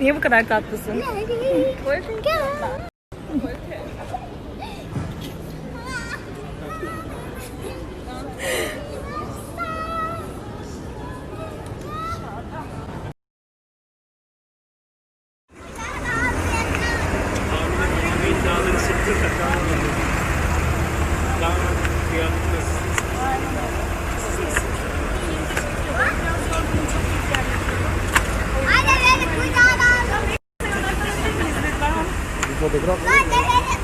Niye bu kadar tatlısın? Fotoğraf Mustafa'nın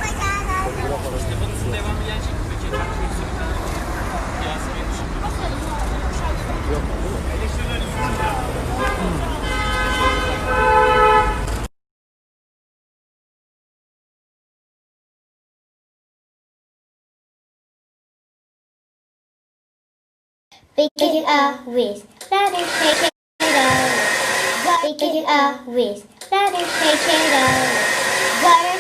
Pick it up with, let it shake it up. Pick it up with, let it it.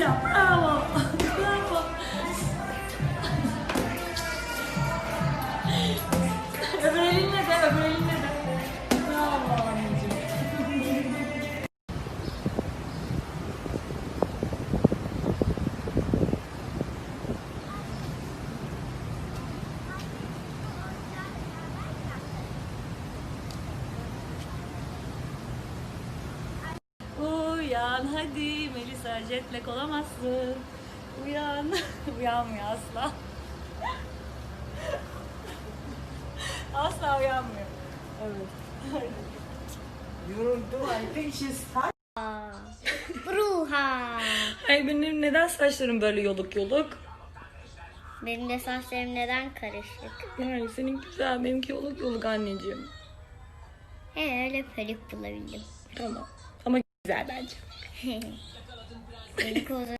想爱我 Uyan hadi Melisa jetlek olamazsın. Uyan. Uyanmıyor asla. asla uyanmıyor. Evet. Yoruldu. I think she's tired. Bruha. Ay benim neden saçlarım böyle yoluk yoluk? Benim de saçlarım neden karışık? Yani senin güzel benimki yoluk yoluk anneciğim. He öyle pelik bulabildim. Tamam. Ama